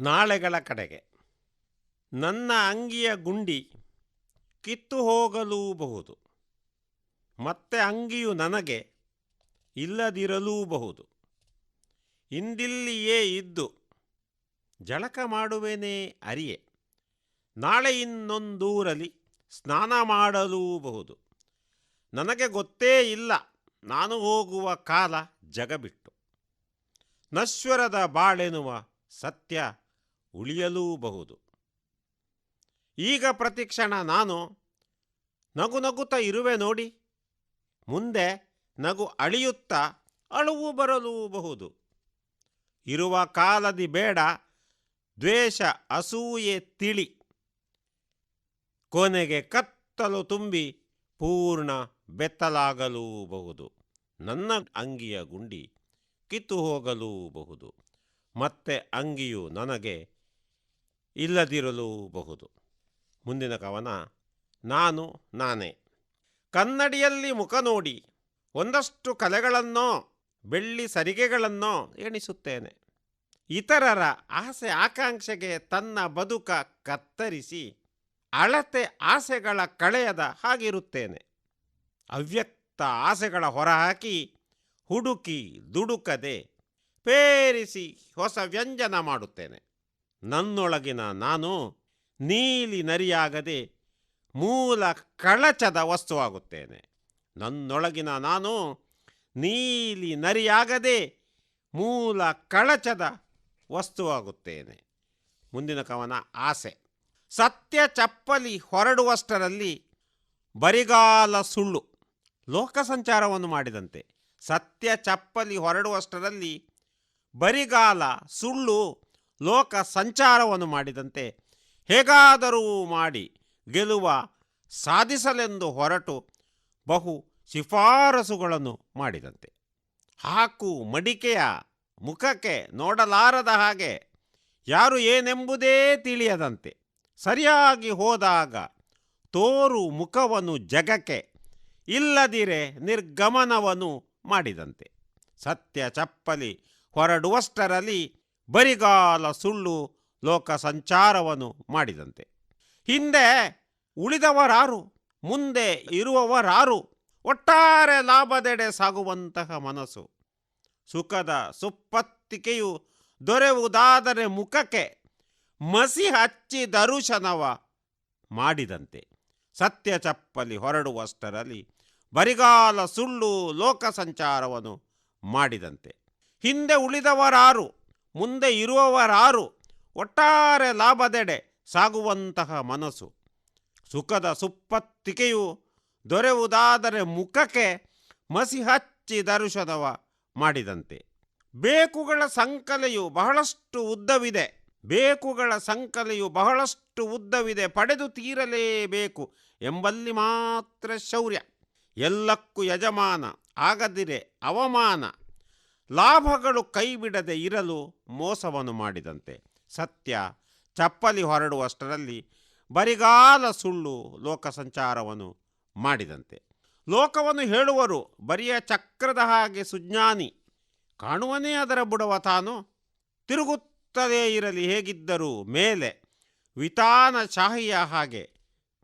ನಾಳೆಗಳ ಕಡೆಗೆ. ನನ್ನ ಅಂಗಿಯ ಗುಂಡಿ ಕಿತ್ತು ಹೋಗಲೂಬಹುದು. ಮತ್ತೆ ಅಂಗಿಯು ನನಗೆ ಇಲ್ಲದಿರಲೂಬಹುದು. ಇಂದಿಲ್ಲಿಯೇ ಇದ್ದು ಜಳಕ ಮಾಡುವೆನೇ ಅರಿಯೆ. ನಾಳೆ ಇನ್ನೊಂದೂರಲ್ಲಿ ಸ್ನಾನ ಮಾಡಲೂಬಹುದು. ನನಗೆ ಗೊತ್ತೇ ಇಲ್ಲ, ನಾನು ಹೋಗುವ ಕಾಲ ಜಗಬಿಟ್ಟು. ನಶ್ವರದ ಬಾಳೆನುವ ಸತ್ಯ ಉಳಿಯಲೂಬಹುದು. ಈಗ ಪ್ರತಿಕ್ಷಣ ನಾನು, ನಗು ನಗುತ್ತಾ ಇರುವೆ ನೋಡಿ, ಮುಂದೆ ನಗು ಅಳಿಯುತ್ತಾ ಅಳುವು ಬರಲೂಬಹುದು. ಇರುವ ಕಾಲದಿ ಬೇಡ, ದ್ವೇಷ ಅಸೂಯೆ ತಿಳಿ. ಕೊನೆಗೆ ಕತ್ತಲು ತುಂಬಿ ಪೂರ್ಣ ಬೆತ್ತಲಾಗಲೂಬಹುದು. ನನ್ನ ಅಂಗಿಯ ಗುಂಡಿ ಕಿತ್ತು ಹೋಗಲೂಬಹುದು. ಮತ್ತೆ ಅಂಗಿಯು ನನಗೆ ಇಲ್ಲದಿರಲೂಬಹುದು. ಮುಂದಿನ ಕವನ, ನಾನು, ನಾನೇ. ಕನ್ನಡಿಯಲ್ಲಿ ಮುಖ ನೋಡಿ, ಒಂದಷ್ಟು ಕಲೆಗಳನ್ನೋ, ಬೆಳ್ಳಿ ಸರಿಗೆಗಳನ್ನೋ ಎಣಿಸುತ್ತೇನೆ. ಇತರರ ಆಸೆ ಆಕಾಂಕ್ಷೆಗೆ ತನ್ನ ಬದುಕ ಕತ್ತರಿಸಿ, ಅಳತೆ ಆಸೆಗಳ ಕಳೆಯದ ಹಾಗಿರುತ್ತೇನೆ. ಅವ್ಯಕ್ತ ಆಸೆಗಳ ಹೊರಹಾಕಿ, ಹುಡುಕಿ ದುಡುಕದೆ, ಪೇರಿಸಿ ಹೊಸ ವ್ಯಂಜನ ಮಾಡುತ್ತೇನೆ. ನನ್ನೊಳಗಿನ ನಾನು ನೀಲಿ ನರಿಯಾಗದೆ ಮೂಲ ಕಳಚದ ವಸ್ತುವಾಗುತ್ತೇನೆ. ನನ್ನೊಳಗಿನ ನಾನು ನೀಲಿ ನರಿಯಾಗದೆ ಮೂಲ ಕಳಚದ ವಸ್ತುವಾಗುತ್ತೇನೆ. ಮುಂದಿನ ಕವನ ಆಸೆ. ಸತ್ಯ ಚಪ್ಪಲಿ ಹೊರಡುವಷ್ಟರಲ್ಲಿ ಬರಿಗಾಲ ಸುಳ್ಳು. ಲೋಕ ಸಂಚಾರವನ್ನು ಮಾಡಿದಂತೆ. ಸತ್ಯ ಚಪ್ಪಲಿ ಹೊರಡುವಷ್ಟರಲ್ಲಿ ಬರಿಗಾಲ ಸುಳ್ಳು ಲೋಕ ಸಂಚಾರವನ್ನು ಮಾಡಿದಂತೆ ಹೇಗಾದರೂ ಮಾಡಿ ಗೆಲುವ ಸಾಧಿಸಲೆಂದು ಹೊರಟು ಬಹು ಶಿಫಾರಸುಗಳನ್ನು ಮಾಡಿದಂತೆ. ಹಾಕು ಮಡಿಕೆಯ ಮುಖಕ್ಕೆ ನೋಡಲಾರದ ಹಾಗೆ ಯಾರು ಏನೆಂಬುದೇ ತಿಳಿಯದಂತೆ. ಸರಿಯಾಗಿ ಹೋದಾಗ ತೋರು ಮುಖವನ್ನು ಜಗಕ್ಕೆ, ಇಲ್ಲದಿರೆ ನಿರ್ಗಮನವನ್ನು ಮಾಡಿದಂತೆ. ಸತ್ಯ ಚಪ್ಪಲಿ ಹೊರಡುವಷ್ಟರಲ್ಲಿ ಬರಿಗಾಲ ಸುಳ್ಳು ಲೋಕ ಸಂಚಾರವನ್ನು ಮಾಡಿದಂತೆ. ಹಿಂದೆ ಉಳಿದವರಾರು, ಮುಂದೆ ಇರುವವರಾರು, ಒಟ್ಟಾರೆ ಲಾಭದೆಡೆ ಸಾಗುವಂತಹ ಮನಸ್ಸು. ಸುಖದ ಸುಪ್ಪತ್ತಿಕೆಯು ದೊರೆಯುವುದಾದರೆ ಮುಖಕ್ಕೆ ಮಸಿ ಹಚ್ಚಿ ದರುಶನವ ಮಾಡಿದಂತೆ. ಸತ್ಯ ಚಪ್ಪಲಿ ಹೊರಡುವಷ್ಟರಲ್ಲಿ ಬರಿಗಾಲ ಸುಳ್ಳು ಲೋಕ ಸಂಚಾರವನ್ನು ಮಾಡಿದಂತೆ. ಹಿಂದೆ ಉಳಿದವರಾರು ಮುಂದೆ ಇರುವವರಾರು ಒಟ್ಟಾರೆ ಲಾಭದೆಡೆ ಸಾಗುವಂತಹ ಮನಸ್ಸು. ಸುಖದ ಸುಪ್ಪತ್ತಿಕೆಯು ದೊರೆಯುವುದಾದರೆ ಮುಖಕ್ಕೆ ಮಸಿ ಹಚ್ಚಿ ದರುಶನವ ಮಾಡಿದಂತೆ. ಬೇಕುಗಳ ಸಂಕಲೆಯು ಬಹಳಷ್ಟು ಉದ್ದವಿದೆ. ಬೇಕುಗಳ ಸಂಕಲೆಯು ಬಹಳಷ್ಟು ಉದ್ದವಿದೆ. ಪಡೆದು ತೀರಲೇಬೇಕು ಎಂಬಲ್ಲಿ ಮಾತ್ರ ಶೌರ್ಯ. ಎಲ್ಲಕ್ಕೂ ಯಜಮಾನ ಆಗದಿರೆ ಅವಮಾನ. ಲಾಭಗಳು ಕೈಬಿಡದೆ ಇರಲು ಮೋಸವನ್ನು ಮಾಡಿದಂತೆ. ಸತ್ಯ. ಚಪ್ಪಲಿ ಹೊರಡುವಷ್ಟರಲ್ಲಿ ಬರಿಗಾಲ ಸುಳ್ಳು ಲೋಕ ಸಂಚಾರವನ್ನು ಮಾಡಿದಂತೆ. ಲೋಕವನ್ನು ಹೇಳುವರು, ಬರಿಯ ಚಕ್ರದ ಹಾಗೆ ಸುಜ್ಞಾನಿ. ಕಾಣುವನೇ ಅದರ ಬುಡವ ತಾನು. ತಿರುಗುತ್ತಲೇ ಇರಲಿ ಹೇಗಿದ್ದರೂ ಮೇಲೆ. ವಿತಾನ ಶಾಹಿಯ ಹಾಗೆ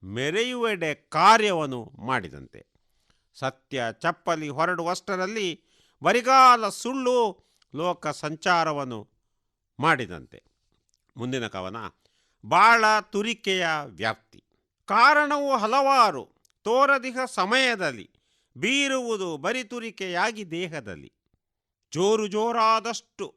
ಮೆರೆಯುವೆಡೆ ಕಾರ್ಯವನ್ನು ಮಾಡಿದಂತೆ. ಸತ್ಯ. ಚಪ್ಪಲಿ ಹೊರಡುವಷ್ಟರಲ್ಲಿ ಬರಿಗಾಲ ಸುಳ್ಳು ಲೋಕ ಸಂಚಾರವನ್ನು ಮಾಡಿದಂತೆ. ಮುಂದಿನ ಕವನ, ಬಾಳ ತುರಿಕೆಯ ವ್ಯಾಪ್ತಿ. ಕಾರಣವು ಹಲವಾರು. ತೋರದಿಹ ಸಮಯದಲ್ಲಿ. ಬೀರುವುದು ಬರಿತುರಿಕೆಯಾಗಿ ದೇಹದಲ್ಲಿ. ಜೋರು ಜೋರಾದಷ್ಟು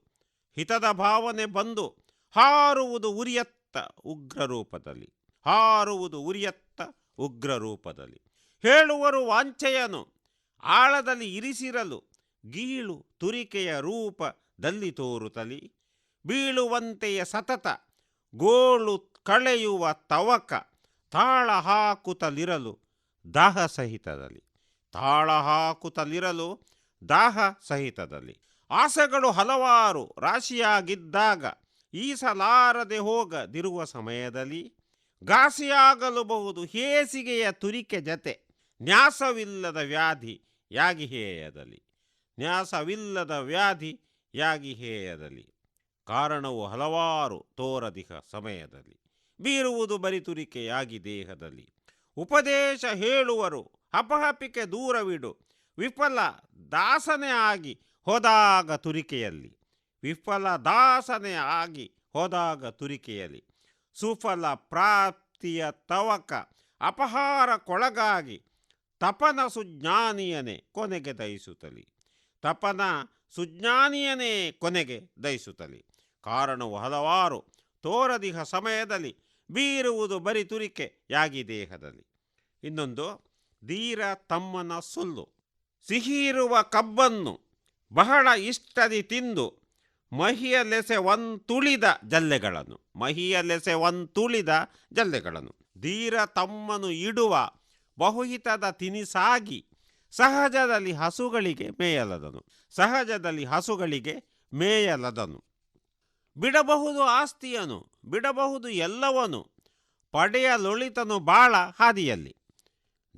ಹಿತದ ಭಾವನೆ ಬಂದು ಹಾರುವುದು ಉರಿಯತ್ತ ಉಗ್ರ ರೂಪದಲ್ಲಿ ಹಾರುವುದು ಉರಿಯತ್ತ ಉಗ್ರ ರೂಪದಲ್ಲಿ ಹೇಳುವರು ವಾಂಛೆಯನು. ಆಳದಲ್ಲಿ ಇರಿಸಿರಲು ಗೀಳು ತುರಿಕೆಯ ರೂಪದಲ್ಲಿ ತೋರುತ್ತಲಿ ಬೀಳುವಂತೆಯ ಸತತ ಗೋಳು ಕಳೆಯುವ ತವಕ ತಾಳ ಹಾಕುತ್ತಲಿರಲು ದಾಹ ಸಹಿತದಲ್ಲಿ. ತಾಳ ಹಾಕುತ್ತಲಿರಲು ದಾಹ ಸಹಿತದಲ್ಲಿ. ಆಸೆಗಳು ಹಲವಾರು ರಾಶಿಯಾಗಿದ್ದಾಗ ಈಸಲಾರದೆ ಹೋಗದಿರುವ ಸಮಯದಲ್ಲಿ ಘಾಸಿಯಾಗಲುಬಹುದು ಹೇಸಿಗೆಯ ತುರಿಕೆ ಜತೆ ನ್ಯಾಸವಿಲ್ಲದ ವ್ಯಾಧಿ ಯಾಗಿ ಹೇಯದಲ್ಲಿ ನ್ಯಾಸವಿಲ್ಲದ ವ್ಯಾಧಿ ಯಾಗಿ ಹೇಯದಲ್ಲಿ. ಕಾರಣವು ಹಲವಾರು ತೋರದಿಹ ಸಮಯದಲ್ಲಿ. ಬೀರುವುದು ಬರಿತುರಿಕೆಯಾಗಿ ದೇಹದಲ್ಲಿ. ಉಪದೇಶ ಹೇಳುವರು ಹಪಹಪಿಕೆ ದೂರವಿಡು. ವಿಫಲ ದಾಸನೆ ಆಗಿ ಹೋದಾಗ ತುರಿಕೆಯಲ್ಲಿ. ವಿಫಲ ದಾಸನೆ ಆಗಿ ಹೋದಾಗ ತುರಿಕೆಯಲ್ಲಿ. ಸುಫಲ ಪ್ರಾಪ್ತಿಯ ತವಕ ಅಪಹಾರಕ್ಕೊಳಗಾಗಿ ತಪನ ಸುಜ್ಞಾನಿಯನೇ ಕೊನೆಗೆ ದಯಿಸುತ್ತಲಿ ತಪನ ಸುಜ್ಞಾನಿಯನೇ ಕೊನೆಗೆ ದಯಿಸುತ್ತಲಿ ಕಾರಣವು ಹಲವಾರು ತೋರದಿಹ ಸಮಯದಲ್ಲಿ ಬೀರುವುದು ಬರಿ ತುರಿಕೆಯಾಗಿ ದೇಹದಲ್ಲಿ. ಇನ್ನೊಂದು, ಧೀರ ತಮ್ಮನ ಸುಲ್ಲು. ಸಿಹಿಯಿರುವ ಕಬ್ಬನ್ನು ಬಹಳ ಇಷ್ಟದಿ ತಿಂದು ಮಹಿಯಲೆಸೆ ಒಂತುಳಿದ ಜಲ್ಲೆಗಳನ್ನು ಮಹಿಯಲೆಸೆ ಒಂತುಳಿದ ಜಲ್ಲೆಗಳನ್ನು. ಧೀರ ತಮ್ಮನು ಇಡುವ ಬಹುಹಿತದ ತಿನಿಸಾಗಿ ಸಹಜದಲ್ಲಿ ಹಸುಗಳಿಗೆ ಮೇಯಲದನು. ಸಹಜದಲ್ಲಿ ಹಸುಗಳಿಗೆ ಮೇಯಲದನು. ಬಿಡಬಹುದು ಆಸ್ತಿಯನು, ಬಿಡಬಹುದು ಎಲ್ಲವನು. ಪಡೆಯಲೊಳಿತನು ಬಾಳ ಹಾದಿಯಲ್ಲಿ.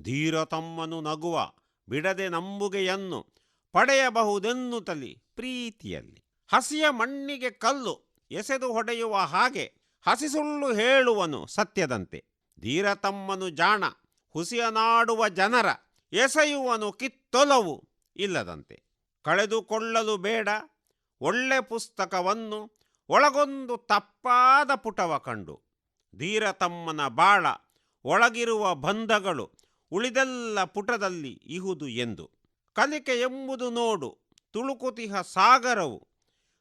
ಧೀರ ತಮ್ಮನು ನಗುವ, ಬಿಡದೆ ನಂಬುಗೆಯನ್ನು ಪಡೆಯಬಹುದೆನ್ನುತ್ತಲಿ ಪ್ರೀತಿಯಲ್ಲಿ. ಹಸಿಯ ಮಣ್ಣಿಗೆ ಕಲ್ಲು ಎಸೆದು ಹೊಡೆಯುವ ಹಾಗೆ ಹಸಿಸುಳ್ಳು ಹೇಳುವನು ಸತ್ಯದಂತೆ. ಧೀರ ತಮ್ಮನು ಜಾಣ, ಹುಸಿಯನಾಡುವ ಜನರ ಎಸೆಯುವನು ಕಿತ್ತೊಲವು ಇಲ್ಲದಂತೆ. ಕಳೆದುಕೊಳ್ಳಲು ಬೇಡ. ಒಳ್ಳೆ ಪುಸ್ತಕವನ್ನು ಒಳಗೊಂದು ತಪ್ಪಾದ ಪುಟವ ಕಂಡು. ಧೀರ ತಮ್ಮನ ಬಾಳ ಒಳಗಿರುವ ಬಂಧಗಳು ಉಳಿದೆಲ್ಲ ಪುಟದಲ್ಲಿ ಇಹುದು ಎಂದು. ಕಲಿಕೆ ಎಂಬುದು ನೋಡು. ತುಳುಕುತಿಹ ಸಾಗರವು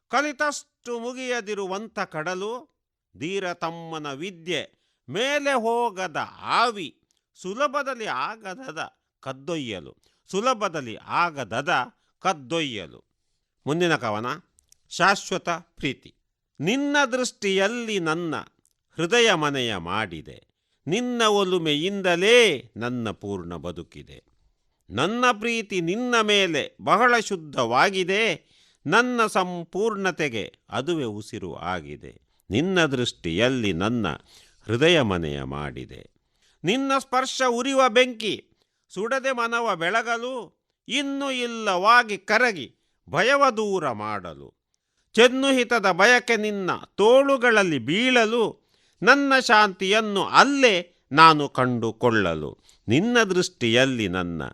ಕಲಿತಷ್ಟು ಮುಗಿಯದಿರುವಂಥ ಕಡಲು ಧೀರ ತಮ್ಮನ ವಿದ್ಯೆ ಮೇಲೆ ಹೋಗದ ಆವಿ ಸುಲಭದಲ್ಲಿ ಆಗದದ ಕದ್ದೊಯ್ಯಲು. ಸುಲಭದಲ್ಲಿ ಆಗದದ ಕದ್ದೊಯ್ಯಲು. ಮುಂದಿನ ಕವನ, ಶಾಶ್ವತ ಪ್ರೀತಿ. ನಿನ್ನ ದೃಷ್ಟಿಯಲ್ಲಿ ನನ್ನ ಹೃದಯ ಮನೆಯ ಮಾಡಿದೆ. ನಿನ್ನ ಒಲುಮೆಯಿಂದಲೇ ನನ್ನ ಪೂರ್ಣ ಬದುಕಿದೆ. ನನ್ನ ಪ್ರೀತಿ ನಿನ್ನ ಮೇಲೆ ಬಹಳ ಶುದ್ಧವಾಗಿದೆ. ನನ್ನ ಸಂಪೂರ್ಣತೆಗೆ ಅದುವೇ ಉಸಿರು ಆಗಿದೆ. ನಿನ್ನ ದೃಷ್ಟಿಯಲ್ಲಿ ನನ್ನ ಹೃದಯ ಮನೆಯ ಮಾಡಿದೆ. ನಿನ್ನ ಸ್ಪರ್ಶ ಉರಿವ ಬೆಂಕಿ ಸುಡದೆ ಮನವ ಬೆಳಗಲು, ಇನ್ನು ಇಲ್ಲವಾಗಿ ಕರಗಿ ಭಯವ ದೂರ ಮಾಡಲು. ಚೆನ್ನುಹಿತದ ಬಯಕೆ ನಿನ್ನ ತೋಳುಗಳಲ್ಲಿ ಬೀಳಲು, ನನ್ನ ಶಾಂತಿಯನ್ನು ಅಲ್ಲೇ ನಾನು ಕಂಡುಕೊಳ್ಳಲು. ನಿನ್ನ ದೃಷ್ಟಿಯಲ್ಲಿ ನನ್ನ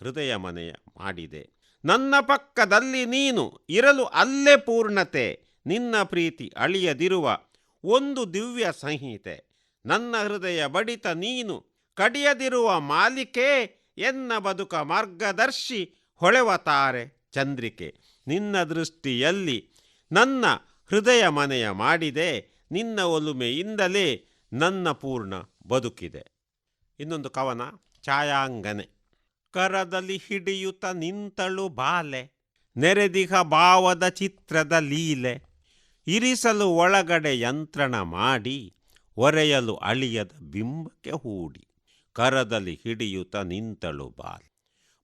ಹೃದಯ ಮನೆಯ ಮಾಡಿದೆ. ನನ್ನ ಪಕ್ಕದಲ್ಲಿ ನೀನು ಇರಲು ಅಲ್ಲೇ ಪೂರ್ಣತೆ, ನಿನ್ನ ಪ್ರೀತಿ ಅಳಿಯದಿರುವ ಒಂದು ದಿವ್ಯ ಸಂಹಿತೆ. ನನ್ನ ಹೃದಯ ಬಡಿತ ನೀನು ಕಡಿಯದಿರುವ ಮಾಲಿಕೆ ಎನ್ನ ಬದುಕ ಮಾರ್ಗದರ್ಶಿ ಹೊಳೆವ ತಾರೆ ಚಂದ್ರಿಕೆ. ನಿನ್ನ ದೃಷ್ಟಿಯಲ್ಲಿ ನನ್ನ ಹೃದಯ ಮನೆಯ ಮಾಡಿದೆ, ನಿನ್ನ ಒಲುಮೆಯಿಂದಲೇ ನನ್ನ ಪೂರ್ಣ ಬದುಕಿದೆ. ಇನ್ನೊಂದು ಕವನ, ಛಾಯಾಂಗನೆ. ಕರದಲ್ಲಿ ಹಿಡಿಯುತ್ತ ನಿಂತಳು ಬಾಲೆ, ನೆರೆದಿಹ ಭಾವದ ಚಿತ್ರದ ಲೀಲೆ. ಇರಿಸಲು ಒಳಗಡೆ ಯಂತ್ರಣ ಮಾಡಿ, ಒರೆಯಲು ಅಳಿಯದ ಬಿಂಬಕ್ಕೆ ಹೂಡಿ. ಕರದಲ್ಲಿ ಹಿಡಿಯುತ್ತ ನಿಂತಳು ಬಾಲ್.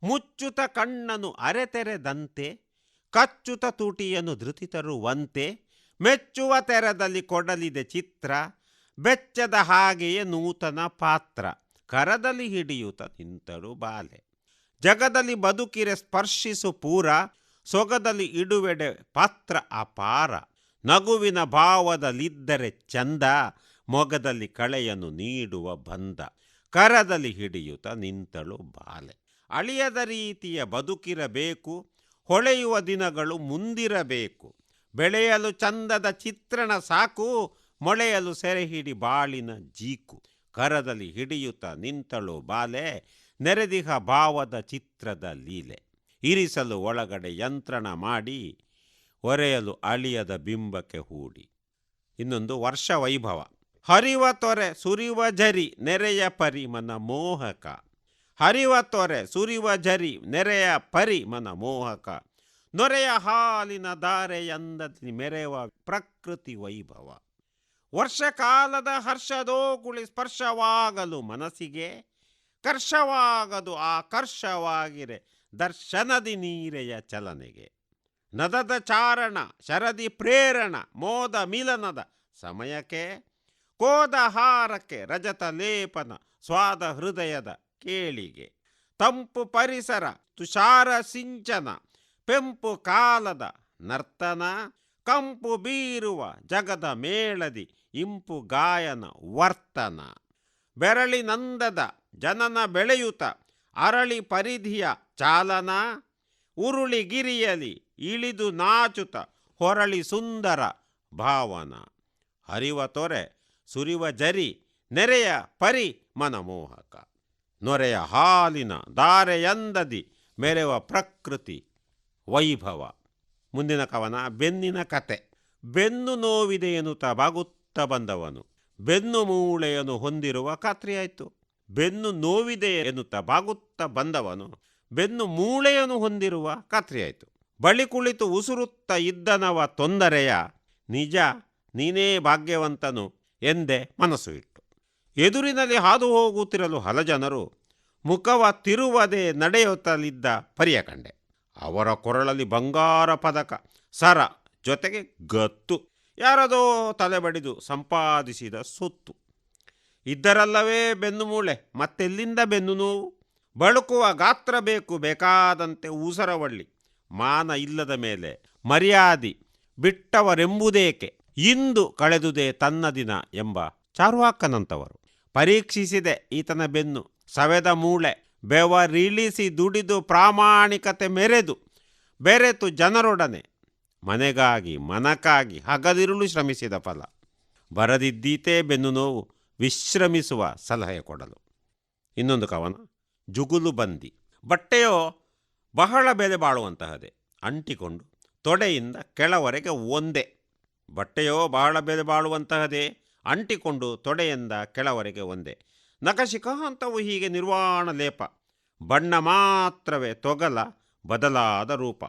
ಮುಚ್ಚುತ ಕಣ್ಣನು ಅರೆತೆರೆದಂತೆ ಕಚ್ಚುತ ತುಟಿಯನ್ನು ಧೃತಿ ತರುವಂತೆ ಮೆಚ್ಚುವ ತೆರದಲ್ಲಿ ಕೊಡಲಿದೆ ಚಿತ್ರ, ಬೆಚ್ಚದ ಹಾಗೆಯೇ ನೂತನ ಪಾತ್ರ. ಕರದಲ್ಲಿ ಹಿಡಿಯುತ್ತ ನಿಂತಳು ಬಾಲೆ. ಜಗದಲ್ಲಿ ಬದುಕಿರೆ ಸ್ಪರ್ಶಿಸು ಪೂರ, ಸೊಗದಲ್ಲಿ ಇಡುವೆಡೆ ಪಾತ್ರ ಅಪಾರ. ನಗುವಿನ ಭಾವದಲ್ಲಿದ್ದರೆ ಚಂದ, ಮೊಗದಲ್ಲಿ ಕಳೆಯನ್ನು ನೀಡುವ ಬಂದ. ಕರದಲ್ಲಿ ಹಿಡಿಯುತ್ತ ನಿಂತಳು ಬಾಲೆ. ಅಳಿಯದ ರೀತಿಯ ಬದುಕಿರಬೇಕು, ಹೊಳೆಯುವ ದಿನಗಳು ಮುಂದಿರಬೇಕು. ಬೆಳೆಯಲು ಚಂದದ ಚಿತ್ರಣ ಸಾಕು, ಮೊಳೆಯಲು ಸೆರೆ ಹಿಡಿ ಬಾಳಿನ ಜೀಕು. ಕರದಲ್ಲಿ ಹಿಡಿಯುತ್ತ ನಿಂತಳು ಬಾಲೆ, ನೆರೆದಿಹ ಭಾವದ ಚಿತ್ರದ ಲೀಲೆ. ಇರಿಸಲು ಒಳಗಡೆ ಯಂತ್ರಣ ಮಾಡಿ, ಒರೆಯಲು ಅಳಿಯದ ಬಿಂಬಕ್ಕೆ ಹೂಡಿ. ಇನ್ನೊಂದು ವರ್ಷ ವೈಭವ ಹರಿವ ತೊರೆ ಸುರಿವ ಜರಿ ನೆರೆಯ ಪರಿ ಮನ ಮೋಹಕ. ಹರಿವ ತೊರೆ ಸುರಿವ ಜರಿ ನೆರೆಯ ಪರಿ ಮನ ಮೋಹಕ. ನೊರೆಯ ಹಾಲಿನ ಧಾರೆಯಂದಲ್ಲಿ ಮೆರೆವ ಪ್ರಕೃತಿ ವೈಭವ. ವರ್ಷಕಾಲದ ಹರ್ಷದೋಗುಳಿ ಸ್ಪರ್ಶವಾಗಲು ಮನಸ್ಸಿಗೆ, ಕರ್ಷವಾಗದು ಆಕರ್ಷವಾಗಿರೆ ದರ್ಶನದಿ ನೀರೆಯ ಚಲನೆಗೆ. ನದದ ಚಾರಣ, ಶರದಿ ಪ್ರೇರಣ, ಮೋದ ಮಿಲನದ ಸಮಯಕ್ಕೆ ಕೋದ ಹಾರಕ್ಕೆ ರಜತ ಲೇಪನ ಸ್ವಾದ ಹೃದಯದ ಕೇಳಿಗೆ. ತಂಪು ಪರಿಸರ ತುಷಾರ ಸಿಂಚನ ಪೆಂಪು ಕಾಲದ ನರ್ತನ ಕಂಪು ಬೀರುವ ಜಗದ ಮೇಳದಿ ಇಂಪು ಗಾಯನ ವರ್ತನ. ಬೆರಳಿನಂದದ ಜನನ ಬೆಳೆಯುತ ಅರಳಿ ಪರಿಧಿಯ ಚಾಲನ ಉರುಳಿ ಗಿರಿಯಲಿ ಇಳಿದು ನಾಚುತ ಹೊರಳಿ ಸುಂದರ ಭಾವನ. ಹರಿವ ತೊರೆ ಸುರಿವ ಜರಿ, ನೆರೆಯ ಪರಿ ಮನಮೋಹಕ. ನೊರೆಯ ಹಾಲಿನ ದಾರೆಯಂದದಿ ಮೆರೆವ ಪ್ರಕೃತಿ ವೈಭವ. ಮುಂದಿನ ಕವನ, ಬೆನ್ನಿನ ಕತೆ. ಬೆನ್ನು ನೋವಿದೆ ಎನ್ನುತ್ತಾ ಬಾಗುತ್ತ ಬಂದವನು. ಬೆನ್ನು ಮೂಳೆಯನ್ನು ಹೊಂದಿರುವ ಖಾತ್ರಿಯಾಯಿತು ಬೆನ್ನು ನೋವಿದೆ ಎನ್ನುತ್ತ ಬಾಗುತ್ತ ಬಂದವನು. ಬೆನ್ನು ಮೂಳೆಯನ್ನು ಹೊಂದಿರುವ ಖಾತ್ರಿಯಾಯಿತು ಬಳಿ ಕುಳಿತು ಉಸುರುತ್ತ ಇದ್ದನವ ತೊಂದರೆಯ, ನಿಜ, ನೀನೇ ಭಾಗ್ಯವಂತನು. ಎಂದೇ ಮನಸ್ಸು ಇಟ್ಟು ಎದುರಿನಲ್ಲಿ ಹಾದು ಹೋಗುತ್ತಿರಲು ಹಲಜನರು ಮುಖವ ತಿರುವದೆ ನಡೆಯುತ್ತಲಿದ್ದ ಪರಿಯ ಕಂಡೆ. ಅವರ ಕೊರಳಲ್ಲಿ ಬಂಗಾರ ಪದಕ, ಸರ ಜೊತೆಗೆ ಗತ್ತು, ಯಾರದೋ ತಲೆ ಬಡಿದು ಸಂಪಾದಿಸಿದ ಸುತ್ತು. ಇದ್ದರಲ್ಲವೇ ಬೆನ್ನು ಮೂಳೆ, ಮತ್ತೆಲ್ಲಿಂದ ಬೆನ್ನು ನೋವು? ಬಳುಕುವ ಗಾತ್ರ ಬೇಕು, ಬೇಕಾದಂತೆ ಊಸರವಳ್ಳಿ ಮಾನ ಇಲ್ಲದ ಮೇಲೆ ಮರ್ಯಾದಿ ಬಿಟ್ಟವರೆಂಬುದೇಕೆ? ಇಂದು ಕಳೆದುದೇ ತನ್ನ ದಿನ ಎಂಬ ಚಾರ್ವಾಕನಂತವರು. ಪರೀಕ್ಷಿಸಿದೆ ಈತನ ಬೆನ್ನು. ಸವೆದ ಮೂಳೆ ಬೆವರಿಳಿಸಿ ದುಡಿದು ಪ್ರಾಮಾಣಿಕತೆ ಮೆರೆದು ಬೆರೆತು ಜನರೊಡನೆ ಮನೆಗಾಗಿ ಮನಕ್ಕಾಗಿ ಹಗದಿರುಳು ಶ್ರಮಿಸಿದ ಫಲ. ಬರದಿದ್ದೀತೇ ಬೆನ್ನು ನೋವು ವಿಶ್ರಮಿಸುವ ಸಲಹೆ ಕೊಡಲು. ಇನ್ನೊಂದು ಕವನ. ಜುಗುಲು ಬಂದಿ. ಬಟ್ಟೆಯೋ ಬಹಳ ಬೆಲೆ ಬಾಳುವಂತಹದೇ. ಅಂಟಿಕೊಂಡು ತೊಡೆಯಿಂದ ಕೆಳವರೆಗೆ ಒಂದೇ. ಬಟ್ಟೆಯೋ ಬಹಳ ಬೆಲೆ ಬಾಳುವಂತಹದೇ ಅಂಟಿಕೊಂಡು ತೊಡೆಯಿಂದ ಕೆಳವರೆಗೆ ಒಂದೇ. ನಖಶಿಖಾಂತವು ಹೀಗೆ ನಿರ್ವಾಣ ಲೇಪ. ಬಣ್ಣ ಮಾತ್ರವೇ ತೊಗಲ ಬದಲಾದ ರೂಪ.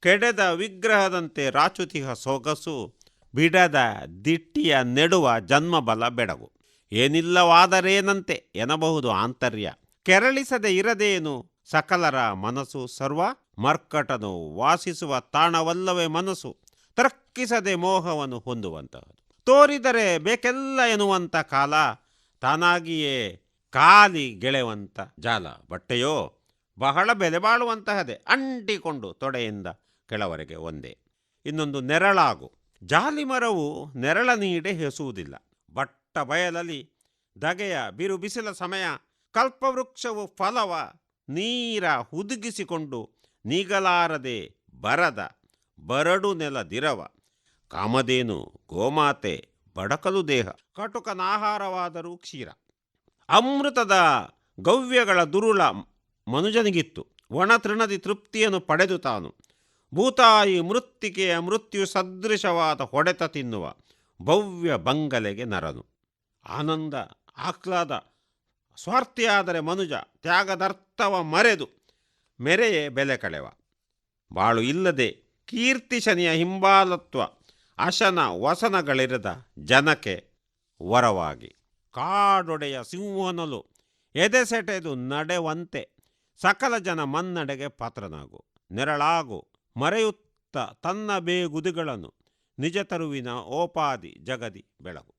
ಕೆಡೆದ ವಿಗ್ರಹದಂತೆ ರಾಚುತಿಹ ಸೊಗಸು, ಬಿಡದ ದಿಟ್ಟಿಯ ನೆಡುವ ಜನ್ಮಬಲ ಬೆಡಗು ಏನಿಲ್ಲವಾದರೇನಂತೆ ಎನಬಹುದು ಆಂತರ್ಯ. ಕೆರಳಿಸದೆ ಇರದೇನು ಸಕಲರ ಮನಸ್ಸು ಸರ್ವ ಮರ್ಕಟನು ವಾಸಿಸುವ ತಾಣವಲ್ಲವೇ ಮನಸ್ಸು. ತರ್ಕಿಸದೆ ಮೋಹವನ್ನು ಹೊಂದುವಂತಹದು ತೋರಿದರೆ ಬೇಕೆಲ್ಲ ಎನ್ನುವಂಥ ಕಾಲ ತಾನಾಗಿಯೇ ಕಾಲಿ ಗೆಳೆವಂಥ ಜಾಲ. ಬಟ್ಟೆಯೋ ಬಹಳ ಬೆಲೆ ಬಾಳುವಂತಹದೇ. ಅಂಟಿಕೊಂಡು ತೊಡೆಯಿಂದ ಕೆಳವರೆಗೆ ಒಂದೇ. ಇನ್ನೊಂದು ನೆರಳಾಗು. ಜಾಲಿ ಮರವು ನೆರಳ ನೀಡೆ ಹೆಸುವುದಿಲ್ಲ ಬಟ್ಟ ಬಯಲಲ್ಲಿ ದಗೆಯ ಬಿರು ಬಿಸಿಲ ಸಮಯ, ಕಲ್ಪವೃಕ್ಷವು ಫಲವ, ನೀರ ಹುದುಗಿಸಿಕೊಂಡು ನೀಗಲಾರದೆ ಬರದ ಬರಡು ನೆಲ ದಿರವ, ಕಾಮಧೇನು, ಗೋಮಾತೆ, ಬಡಕಲು ದೇಹ ಕಟುಕನಾಹಾರವಾದರೂ ಕ್ಷೀರ. ಅಮೃತದ ಗವ್ಯಗಳ ದುರುಳ ಮನುಜನಿಗಿತ್ತು. ಒಣ ತೃಣದಿ ತೃಪ್ತಿಯನ್ನು ಪಡೆದು ತಾನು. ಭೂತಾಯಿ ಮೃತ್ತಿಕೆಯ ಮೃತ್ಯು ಸದೃಶವಾದ ಹೊಡೆತ ತಿನ್ನುವ ಭವ್ಯ ಬಂಗಲೆಗೆ ನರನು. ಆನಂದ, ಆಹ್ಲಾದ, ಸ್ವಾರ್ಥಿಯಾದರೆ ಮನುಜ, ತ್ಯಾಗದರ್ಥವ ಮರೆದು, ಮೆರೆಯೇ ಬೆಲೆ ಕಳೆವ. ಬಾಳು ಇಲ್ಲದೆ ಕೀರ್ತಿ ಶನಿಯ ಹಿಂಬಾಲತ್ವ ಅಶನ ವಸನಗಳಿರದ ಜನಕ್ಕೆ ವರವಾಗಿ. ಕಾಡೊಡೆಯ ಸಿಂಹನಲು ಎದೆಸೆಟೆದು ನಡೆವಂತೆ ಸಕಲ ಜನ ಮನ್ನಡೆಗೆ ಪಾತ್ರನಾಗು. ನೆರಳಾಗು, ಮರೆಯುತ್ತ ತನ್ನ ಬೇಗುದಿಗಳನ್ನು ನಿಜ ತರುವಿನ ಓಪಾದಿ ಜಗದಿ ಬೆಳಗು.